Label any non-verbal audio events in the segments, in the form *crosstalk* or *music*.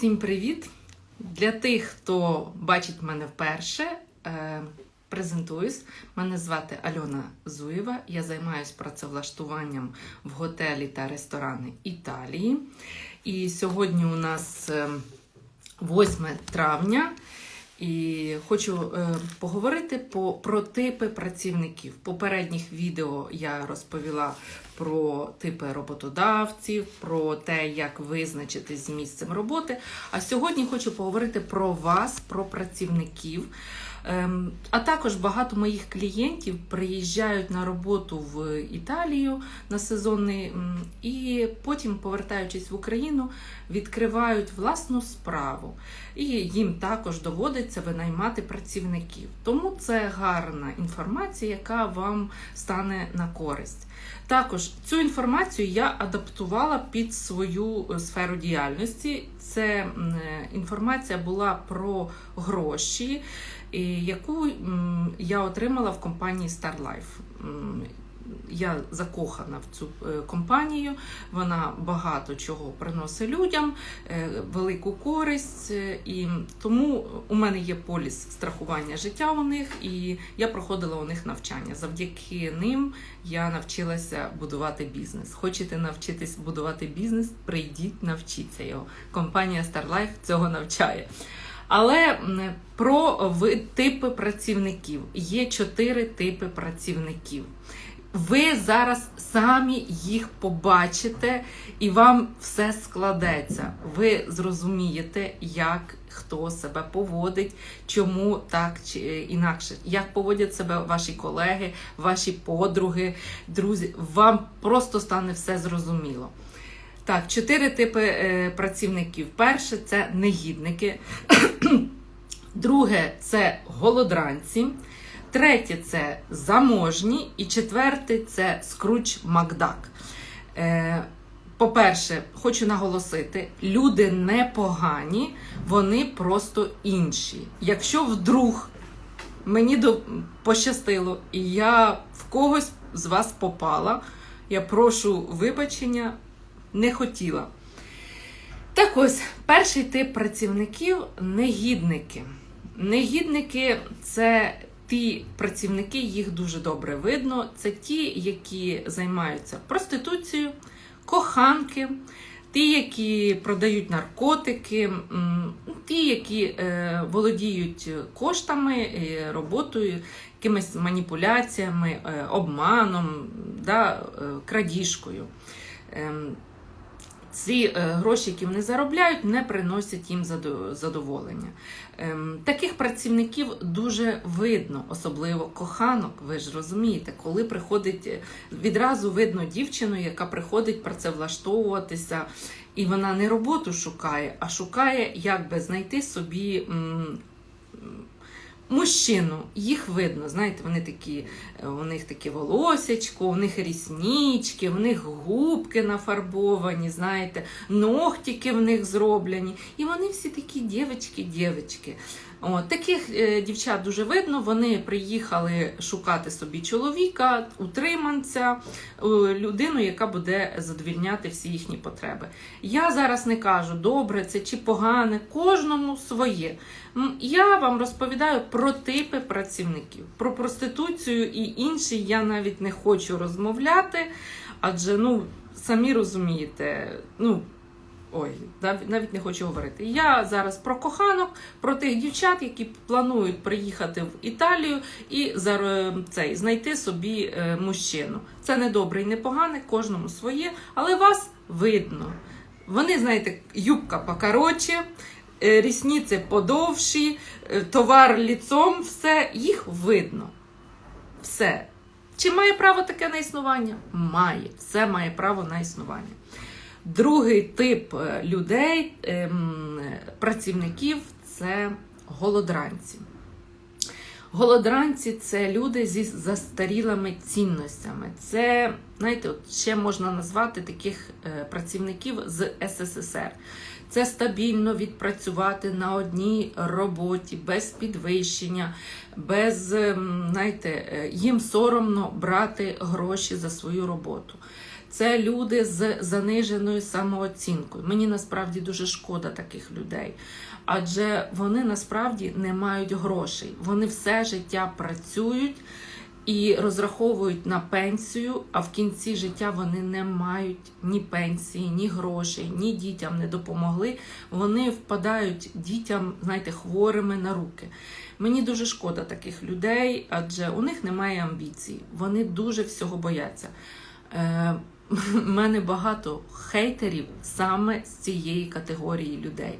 всім привіт! Для тих, хто бачить мене вперше, е, презентуюсь. Мене звати Альона Зуєва. Я займаюся працевлаштуванням в готелі та ресторани Італії. І сьогодні у нас е, 8 травня. І хочу е, поговорити по, про типи працівників. В попередніх відео я розповіла про типи роботодавців, про те, як визначитись з місцем роботи. А сьогодні хочу поговорити про вас, про працівників. Ем, а також багато моїх клієнтів приїжджають на роботу в Італію на сезонний і потім, повертаючись в Україну, відкривають власну справу. І їм також доводиться винаймати працівників. Тому це гарна інформація, яка вам стане на користь. Також цю інформацію я адаптувала під свою е, сферу діяльності. Це е, інформація була про гроші, яку я отримала в компанії StarLife. Я закохана в цю е, компанію, вона багато чого приносить людям, е, велику користь, е, і тому у мене є поліс страхування життя у них, і я проходила у них навчання. Завдяки ним я навчилася будувати бізнес. Хочете навчитись будувати бізнес? Прийдіть, навчіться його. Компанія StarLife цього навчає. Але про типи працівників є чотири типи працівників. Ви зараз самі їх побачите, і вам все складеться. Ви зрозумієте, як хто себе поводить, чому так чи інакше, як поводять себе ваші колеги, ваші подруги, друзі. Вам просто стане все зрозуміло. Так, чотири типи е, працівників. Перше це негідники. *clears throat* Друге це голодранці. Третє це заможні. І четверте це скруч Макдак. Е, по-перше, хочу наголосити, люди не погані, вони просто інші. Якщо вдруг мені пощастило, і я в когось з вас попала, я прошу вибачення, не хотіла. Так ось, перший тип працівників негідники. Негідники це ті працівники, їх дуже добре видно. Це ті, які займаються проституцією, коханки, ті, які продають наркотики, ті, які е, володіють коштами, е, роботою, якимись маніпуляціями, е, обманом, да, е, крадіжкою. Ем, ці е, гроші, які вони заробляють, не приносять їм задоволення. Ем, Таких працівників дуже видно, особливо коханок. Ви ж розумієте, коли приходить е, відразу видно дівчину, яка приходить працевлаштовуватися, і вона не роботу шукає, а шукає, як би знайти собі. Мужчину, їх видно, знаєте, вони такі, е, у них такі волосячко, у них ріснічки, у них губки нафарбовані, знаєте, ногтики в них зроблені. І вони всі такі дівчатки, От, таких е, дівчат дуже видно. Вони приїхали шукати собі чоловіка, утриманця, е, людину, яка буде задовільняти всі їхні потреби. Я зараз не кажу, добре це чи погане, кожному своє. Я вам розповідаю про типи працівників, про проституцію і інші я навіть не хочу розмовляти, адже ну самі розумієте, ну. Ой, навіть не хочу говорити. Я зараз про коханок, про тих дівчат, які планують приїхати в Італію і цей, знайти собі е, мужчину. Це не добре і не погане, кожному своє, але вас видно. Вони, знаєте, юбка покороче, е, рісниці подовші, е, товар ліцом, все, їх видно. Все. Чи має право таке на існування? Має. Все має право на існування. Другий тип е, людей, ем, працівників це голодранці. Голодранці це люди зі застарілими цінностями. Це, знаєте, от ще можна назвати таких е, працівників з СССР. Це стабільно відпрацювати на одній роботі, без підвищення, без, ем, знаєте, е, їм соромно брати гроші за свою роботу. Це люди з заниженою самооцінкою. Мені насправді дуже шкода таких людей. Адже вони насправді не мають грошей. Вони все життя працюють і розраховують на пенсію, а в кінці життя вони не мають ні пенсії, ні грошей, ні дітям не допомогли. Вони впадають дітям, знаєте, хворими на руки. Мені дуже шкода таких людей, адже у них немає амбіцій. Вони дуже всього бояться. В мене багато хейтерів саме з цієї категорії людей.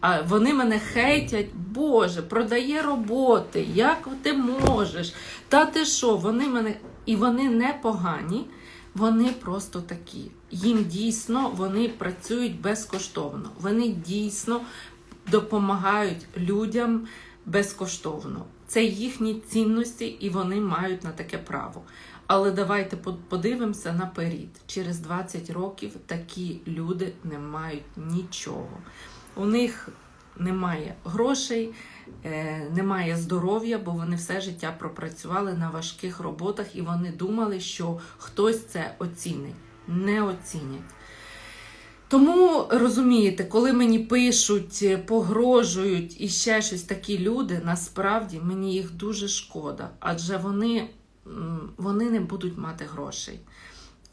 А вони мене хейтять, Боже, продає роботи, як ти можеш? Та ти що? Вони мене і вони не погані, вони просто такі. Їм дійсно вони працюють безкоштовно. Вони дійсно допомагають людям безкоштовно. Це їхні цінності, і вони мають на таке право. Але давайте по- подивимося наперед. Через 20 років такі люди не мають нічого. У них немає грошей, е, немає здоров'я, бо вони все життя пропрацювали на важких роботах і вони думали, що хтось це оцінить. Не оцінять. Тому розумієте, коли мені пишуть, е, погрожують і ще щось такі люди, насправді мені їх дуже шкода, адже вони, вони не будуть мати грошей.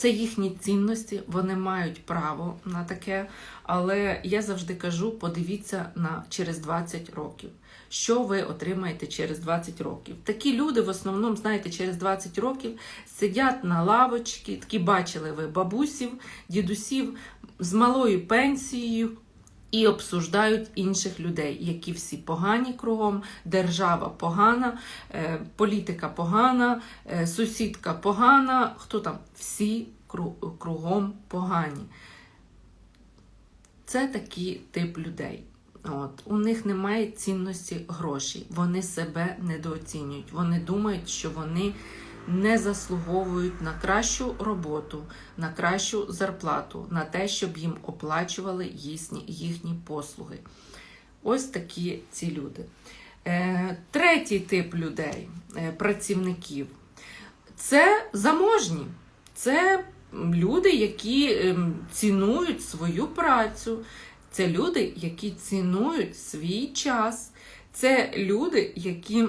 Це їхні цінності, вони мають право на таке. Але я завжди кажу: подивіться на через 20 років. Що ви отримаєте через 20 років? Такі люди, в основному, знаєте, через 20 років сидять на лавочці, такі бачили ви бабусів, дідусів з малою пенсією. І обсуждають інших людей, які всі погані кругом, держава погана, е, політика погана, е, сусідка погана. Хто там? Всі кругом погані. Це такий тип людей. От. У них немає цінності грошей. Вони себе недооцінюють. Вони думають, що вони не заслуговують на кращу роботу, на кращу зарплату, на те, щоб їм оплачували їхні, їхні послуги. Ось такі ці люди. Е, третій тип людей, е, працівників, це заможні. Це люди, які ем, цінують свою працю. Це люди, які цінують свій час. Це люди, які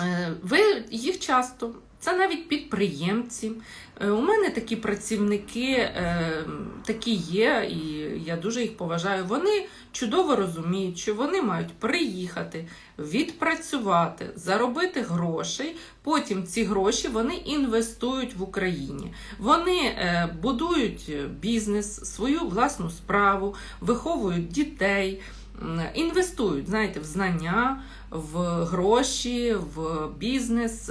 е, ви їх часто. Це навіть підприємці. Е, У мене такі працівники е, такі є, і я дуже їх поважаю. Вони чудово розуміють, що вони мають приїхати, відпрацювати, заробити грошей. Потім ці гроші вони інвестують в Україні. Вони е, будують бізнес, свою власну справу, виховують дітей, інвестують, знаєте, в знання, в гроші, в бізнес.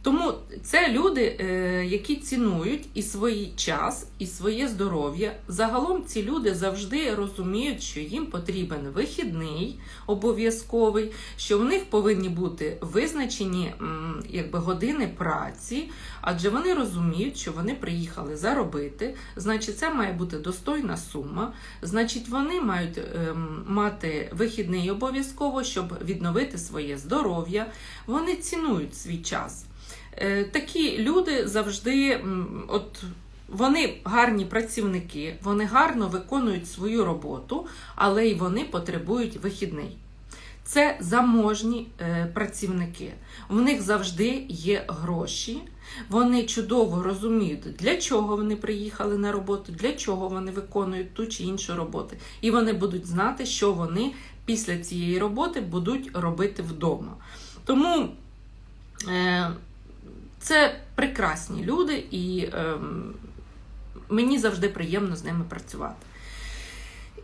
Е. Тому це люди, е, які цінують і свій час, і своє здоров'я. Загалом ці люди завжди розуміють, що їм потрібен вихідний обов'язковий, що в них повинні бути визначені якби, години праці, адже вони розуміють, що вони приїхали заробити. Значить, це має бути достойна сума. Значить, вони мають ем, мати вихідний обов'язково, щоб відновити своє здоров'я. Вони цінують свій час. Е, Такі люди завжди, от вони гарні працівники, вони гарно виконують свою роботу, але й вони потребують вихідний. Це заможні е, працівники. В них завжди є гроші. Вони чудово розуміють, для чого вони приїхали на роботу, для чого вони виконують ту чи іншу роботу. І вони будуть знати, що вони після цієї роботи будуть робити вдома. Тому е, це прекрасні люди, і ем, мені завжди приємно з ними працювати.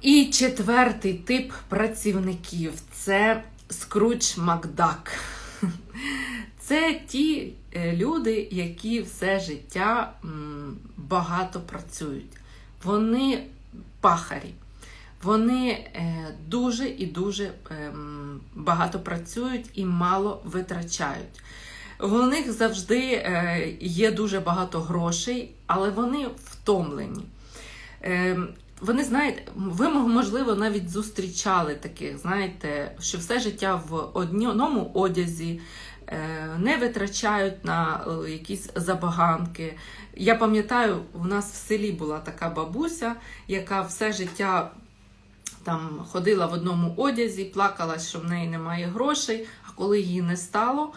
І четвертий тип працівників це Скруч Макдак. *laughs* Це ті е, люди, які все життя багато працюють. Вони пахарі. Вони е, дуже і дуже ем, багато працюють і мало витрачають. В них завжди е, є дуже багато грошей, але вони втомлені. Е, Вони знаєте, ви можливо навіть зустрічали таких, знаєте, що все життя в одному одязі, е, не витрачають на якісь забаганки. Я пам'ятаю, у нас в селі була така бабуся, яка все життя там ходила в одному одязі, плакала, що в неї немає грошей. А коли її не стало,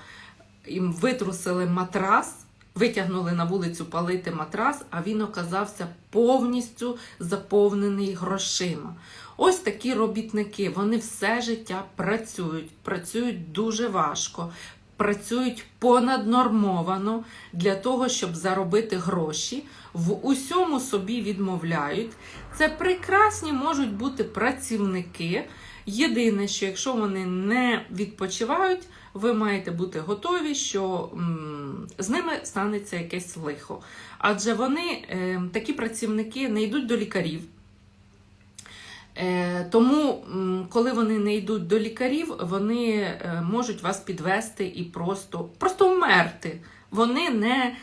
їм витрусили матрас, витягнули на вулицю палити матрас, а він оказався повністю заповнений грошима. Ось такі робітники, вони все життя працюють, працюють дуже важко, працюють понаднормовано для того, щоб заробити гроші, в усьому собі відмовляють. Це прекрасні можуть бути працівники. Єдине, що якщо вони не відпочивають, ви маєте бути готові, що з ними станеться якесь лихо. Адже вони, е, такі працівники, не йдуть до лікарів. Е, Тому, коли вони не йдуть до лікарів, вони е, можуть вас підвести і просто, просто вмерти. Вони не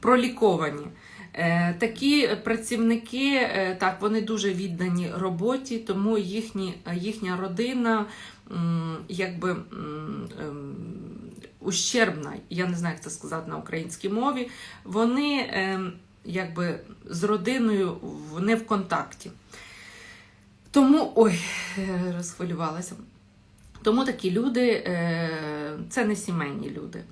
проліковані. Е, Такі працівники, е, так, вони дуже віддані роботі, тому їхні, їхня родина якби ем, ущербна, я не знаю, як це сказати на українській мові. Вони ем, якби з родиною не в контакті. Тому ой, е, розхвилювалася. Тому такі люди це не сімейні люди.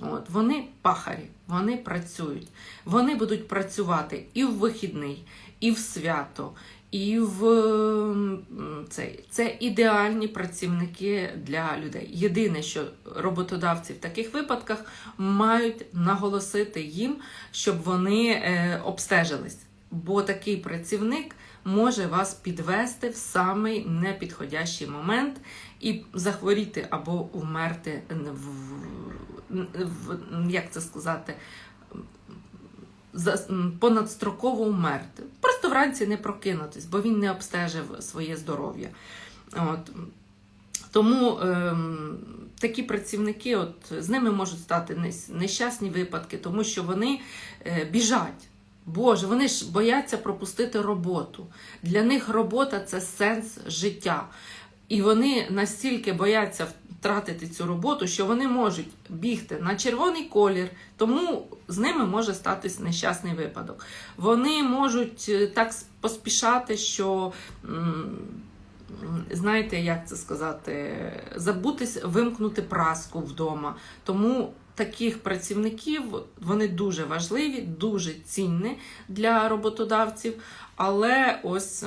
От, вони пахарі, вони працюють. Вони будуть працювати і в вихідний, і в свято, і в м, цей. Це ідеальні працівники для людей. Єдине, що роботодавці в таких випадках мають наголосити їм, щоб вони е, обстежились. Бо такий працівник може вас підвести в самий непідходящий момент і захворіти або вмерти в як це сказати, понадстроково вмерти. Просто вранці не прокинутись, бо він не обстежив своє здоров'я. От. Тому ем, такі працівники, от, з ними можуть стати нещасні випадки, тому що вони е, біжать. Боже, вони ж бояться пропустити роботу. Для них робота це сенс життя. І вони настільки бояться втратити цю роботу, що вони можуть бігти на червоний колір, тому з ними може статись нещасний випадок. Вони можуть е, так поспішати, що. Знаєте, як це сказати, забутись вимкнути праску вдома. Тому таких працівників вони дуже важливі, дуже цінні для роботодавців, але ось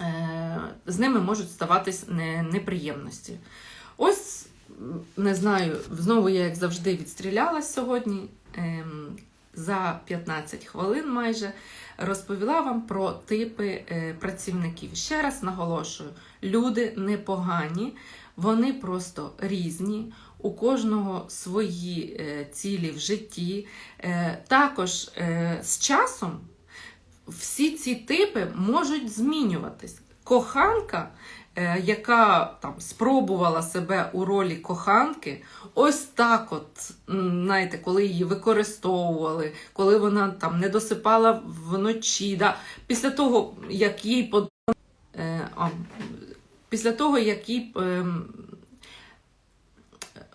е, з ними можуть ставатись не- неприємності. Ось не знаю, знову я, як завжди, відстрілялась сьогодні. ем, За 15 хвилин майже розповіла вам про типи е, працівників. Ще раз наголошую: люди непогані, вони просто різні. У кожного свої е, цілі в житті. Е, також з часом всі ці типи можуть змінюватись. Коханка, яка там спробувала себе у ролі коханки, ось так, от, знаєте, коли її використовували, коли вона там не досипала вночі. Да, після того, як їй под... е, після того, як їй, ем,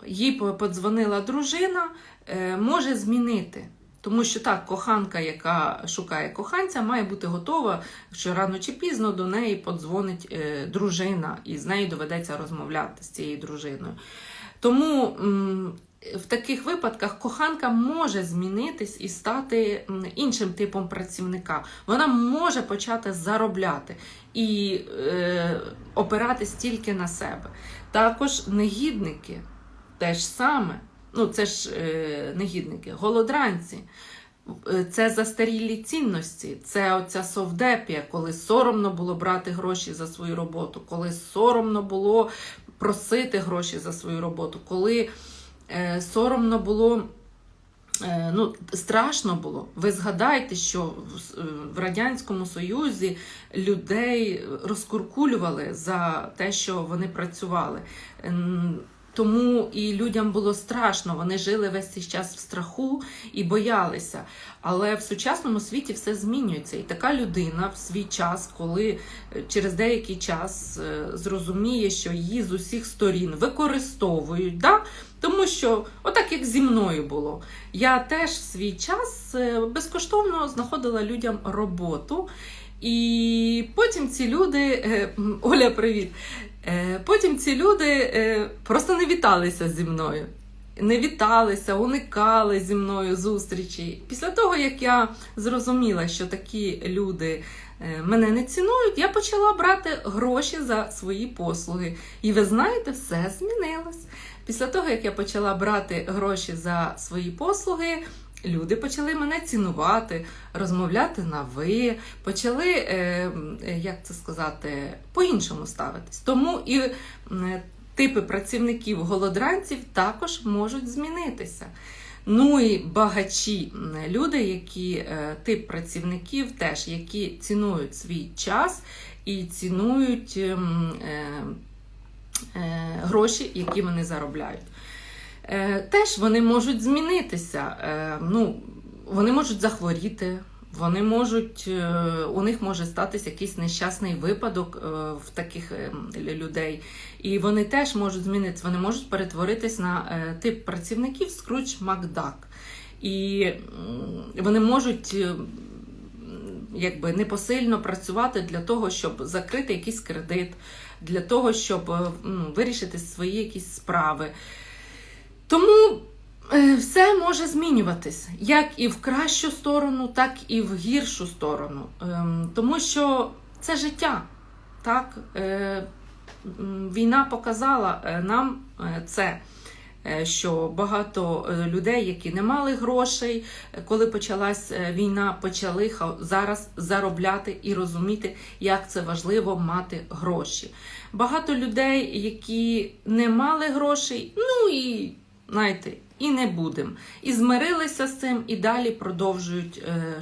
їй подзвонила дружина, е, може змінити. Тому що так, коханка, яка шукає коханця, має бути готова, що рано чи пізно до неї подзвонить е, дружина, і з нею доведеться розмовляти з цією дружиною. Тому в таких випадках коханка може змінитись і стати іншим типом працівника. Вона може почати заробляти і е, опиратись тільки на себе. Також негідники теж саме. Ну, це ж е, негідники, голодранці. Е, Це застарілі цінності, це оця совдепія, коли соромно було брати гроші за свою роботу, коли соромно було просити гроші за свою роботу, коли е, соромно було. е, Ну, страшно було. Ви згадайте, що е, в Радянському Союзі людей розкуркулювали за те, що вони працювали. Тому і людям було страшно. Вони жили весь цей час в страху і боялися. Але в сучасному світі все змінюється. І така людина в свій час, коли е, через деякий час е, зрозуміє, що її з усіх сторін використовують. Да? Тому що, отак як зі мною було, я теж в свій час е, безкоштовно знаходила людям роботу. І потім ці люди, е, Оля, привіт. Е, Потім ці люди е, просто не віталися зі мною. Не віталися, уникали зі мною зустрічі. Після того, як я зрозуміла, що такі люди мене не цінують, я почала брати гроші за свої послуги. І ви знаєте, все змінилось. Після того, як я почала брати гроші за свої послуги, люди почали мене цінувати, розмовляти на ви, почали, е, е, як це сказати, по-іншому ставитись. Тому і типи працівників голодранців також можуть змінитися. Ну і багачі люди, які е, тип працівників, теж які цінують свій час і цінують е, е, гроші, які вони заробляють. Е, теж вони можуть змінитися. Е, ну, вони можуть захворіти, вони можуть, е, у них може статися якийсь нещасний випадок в таких е, людей. І вони теж можуть змінитися, вони можуть перетворитись на тип працівників Скруч Макдак. І вони можуть. Якби непосильно працювати для того, щоб закрити якийсь кредит, для того, щоб ну, вирішити свої якісь справи. Тому е, все може змінюватись як і в кращу сторону, так і в гіршу сторону. Ем, тому що це життя. Так? Е, війна показала е, нам це. Що багато людей, які не мали грошей, коли почалась війна, почали зараз заробляти і розуміти, як це важливо мати гроші. Багато людей, які не мали грошей, ну і знаєте, і не будемо. І змирилися з цим, і далі продовжують е,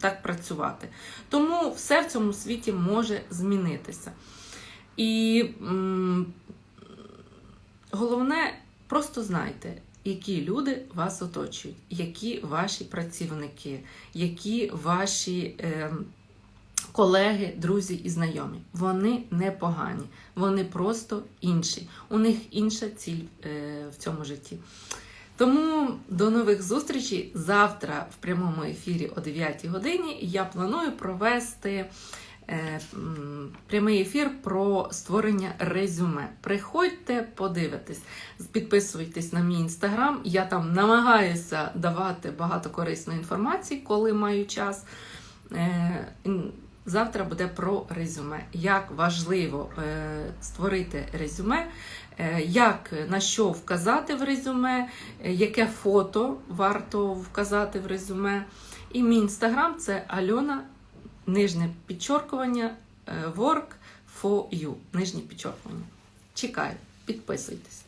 так працювати. Тому все в цьому світі може змінитися. І м, головне, просто знайте, які люди вас оточують, які ваші працівники, які ваші. Е, колеги, друзі і знайомі. Вони не погані, вони просто інші. У них інша ціль е, в цьому житті. Тому до нових зустрічей завтра в прямому ефірі о 9 годині я планую провести е, прямий ефір про створення резюме. Приходьте, подивитесь, підписуйтесь на мій інстаграм. Я там намагаюся давати багато корисної інформації, коли маю час. Завтра буде про резюме. Як важливо е, створити резюме, е, як на що вказати в резюме, е, яке фото варто вказати в резюме. І мій інстаграм це Альона, нижнє підчоркування, е, work for you. Нижнє підчоркування. Чекаю, підписуйтесь.